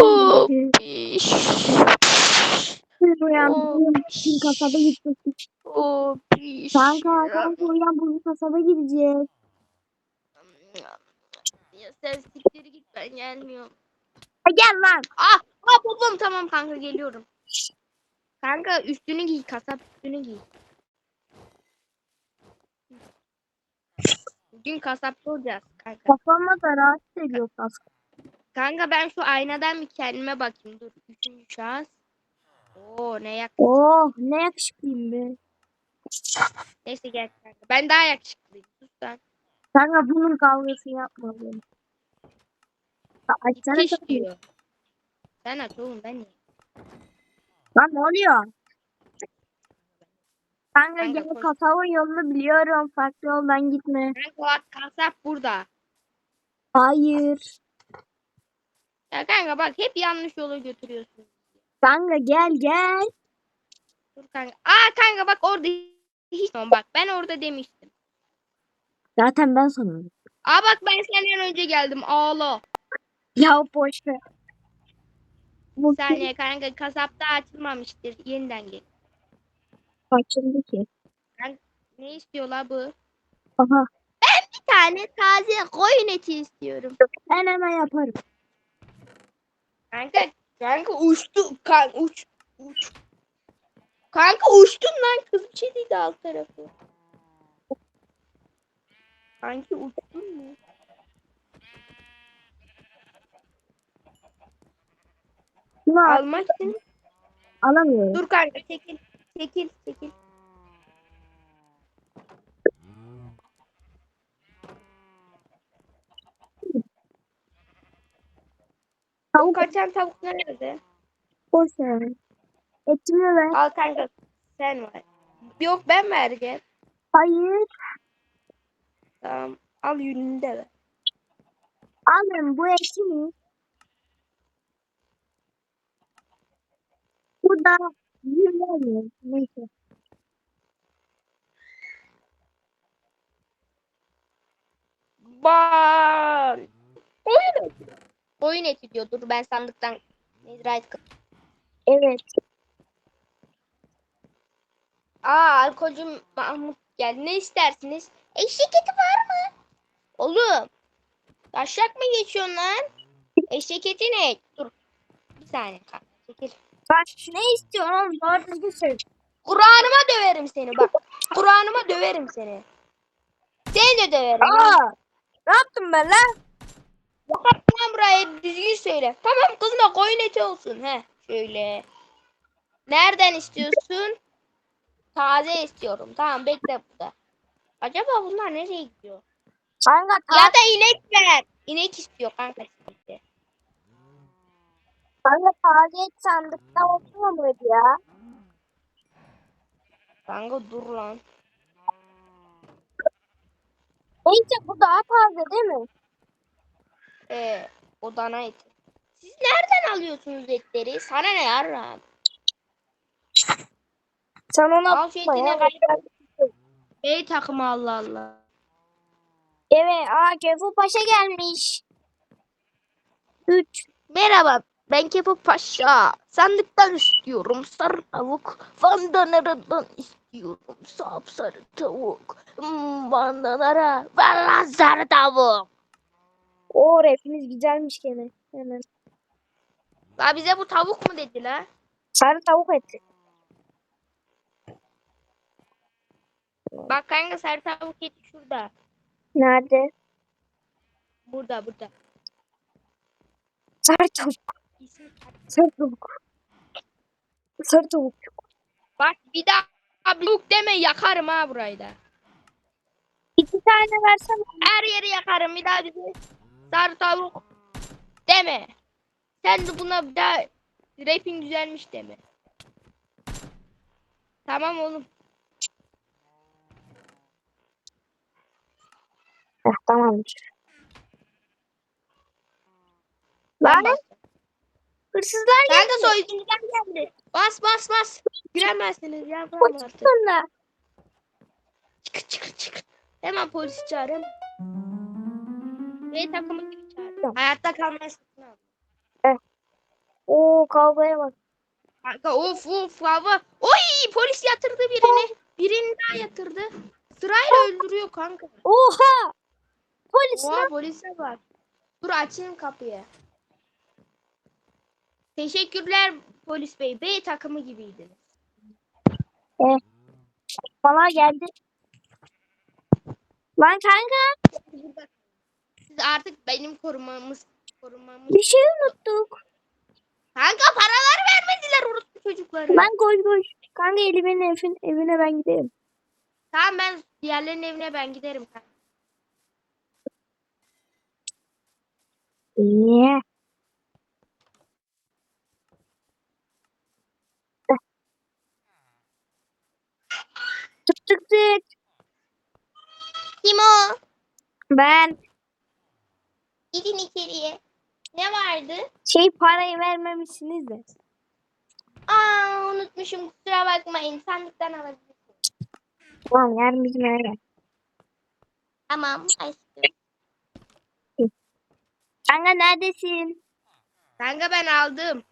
Hop iş. Uyan Oh. bugün kasaba gidecek. Hop iş. Kanka kanka uyan bugün kasaba gideceğiz. Ya sen siktir git ben gelmiyorum. Ha, gel lan. Ah, ah babam tamam kanka geliyorum. Kanka üstünü giy kasap üstünü giy. Bugün kasapta olacağız kanka. Kafama da rahatsız ediyor kask. Kanka ben şu aynadan bir kendime bakayım. Dur. Üçüncü şahıs. Oo ne yak. Oh ne yakışıklıyım be. Neyse gel kanka. Ben daha yakışıklıyım. Sus sen. Kanka bunun kavgasını yapma benim. Açsana kapıyı. diyor. Sen aç oğlum ben niye? Lan ne oluyor? Kanka Kanka gel koş. kasabın yolunu biliyorum. Farklı yoldan gitme. Kanka bak kasap burada. Hayır. Ya kanka bak hep yanlış yola götürüyorsun. Kanka gel gel. Dur kanka. Aa kanka bak orada hiç bak ben orada demiştim. Zaten ben sanırım. Aa bak ben senden önce geldim ağla. Ya boş ver. Bu Bir saniye kanka kasapta açılmamıştır. Yeniden gel. Açıldı ki. Ne istiyorlar bu? Aha. Bir tane taze koyun eti istiyorum. Ben hemen yaparım. Kanka kanka uçtu. Kanka uç. Uç. Kanka uçtun lan kız bir şey dedi alt tarafı. Kanki uçtun mu? Şunu al- Almak için. alamıyorum. Dur kanka çekil. Çekil çekil. Tavuk Kaçan tavuk nerede? boş ver. Etimi ver. Al kanka sen ver. Yok ben vereceğim. Hayır. Tamam. Al yününü de ver. Alın bu etimi. Bu da yürüyor. Neyse. Ban. Oyun eti. Oyun eti diyor. Dur ben sandıktan kı- Evet. Aa alkolcüm Mahmut geldi. Ne istersiniz? Eşek eti var mı? Oğlum. Taşak mı geçiyorsun lan? Eşek eti ne? Dur. Bir saniye kanka. Çekil. Bak ne istiyorsun oğlum? Doğru düzgün söyle. Kur'an'ıma döverim seni bak. Kur'an'ıma döverim seni. Seni de döverim. lan. Aa! Ne yaptım ben lan? Bak lan buraya düzgün söyle. Tamam kızma koyun eti olsun. He şöyle. Nereden istiyorsun? Taze istiyorum. Tamam bekle burada. Acaba bunlar nereye gidiyor? Kanka Ya da inek ver. İnek istiyor kanka. Kanka et sandıkta oturmamalıydı ya. Kanka dur lan. Neyse bu daha taze değil mi? Ee, o dana eti. Siz nereden alıyorsunuz etleri? Sana ne yarram? Sen ona Al şu bakma etine ya. Ey takımı Allah Allah. Evet, aa Kefu Paşa gelmiş. 3. Merhaba, ben Kepo Paşa. Sandıktan istiyorum sarı tavuk. Vandanaradan istiyorum sapsarı tavuk. Hmm, vandanara, valla sarı tavuk. O repimiz güzelmiş gene. Hemen. La bize bu tavuk mu dedi la? Sarı tavuk eti. Bak kanka sarı tavuk eti şurada. Nerede? Burada burada. Sarı tavuk. Sarı tavuk. Sarı tavuk. Bak bir daha tavuk deme yakarım ha burayı da. İki tane versene. Her yeri yakarım bir daha bize sarı tavuk deme. Sen de buna bir daha rapin güzelmiş deme. Tamam oğlum. Heh, tamamdır. Lan. Hırsızlar geldi. soyguncular geldi. Bas bas bas. Giremezsiniz ya. Polis sonra. Çık çık çık. Hemen polisi çağır hemen. Ve takımı gibi çağır. Tamam. Hayatta kalmayı satın al. Oo kavgaya bak. Kanka of of hava. Oy polis yatırdı birini. Birini daha yatırdı. Sırayla öldürüyor kanka. Oha! Polis Oha polise bak. Dur açayım kapıyı. Teşekkürler polis bey. B takımı gibiydiniz. Bana geldi. Lan kanka Siz artık benim korumamız korumamız. bir şey unuttuk. Kanka paralar vermediler orospu çocukları. Lan koş koş. Kanka elimin evin, evine ben giderim. Tamam ben diğerlerinin evine ben giderim kanka. Niye? Kim o? Ben Gidin içeriye. Ne vardı? şey parayı vermemişsiniz de. Aa unutmuşum kusura bakmayın. Sandıktan alabilirsiniz. Tamam yarın bizim eve gel. Tamam aşkım. Kanka neredesin? Kanka ben aldım.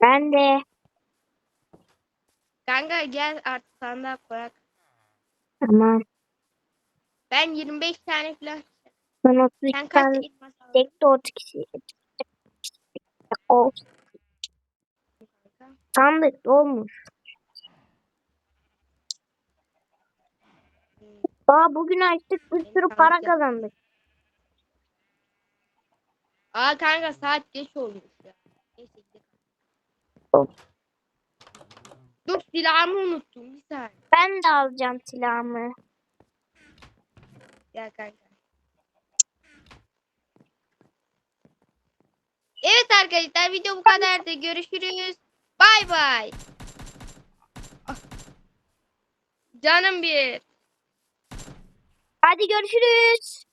Ben de. Kanka gel artık sandığa koyak. Tamam. Ben 25 tane falan. Ben 32 Sen kaç tane elmas aldın tek de 32. O kanka? sandık dolmuş. Daha bugün açtık bir sürü para kazandık. Aa kanka saat geç olmuş ya. Neyse gidelim. Of. Dur silahımı unuttum bir saniye. Ben de alacağım silahımı. Gel kanka. Evet arkadaşlar video bu kadardı. Görüşürüz. Bay bay. Canım bir. Hadi görüşürüz.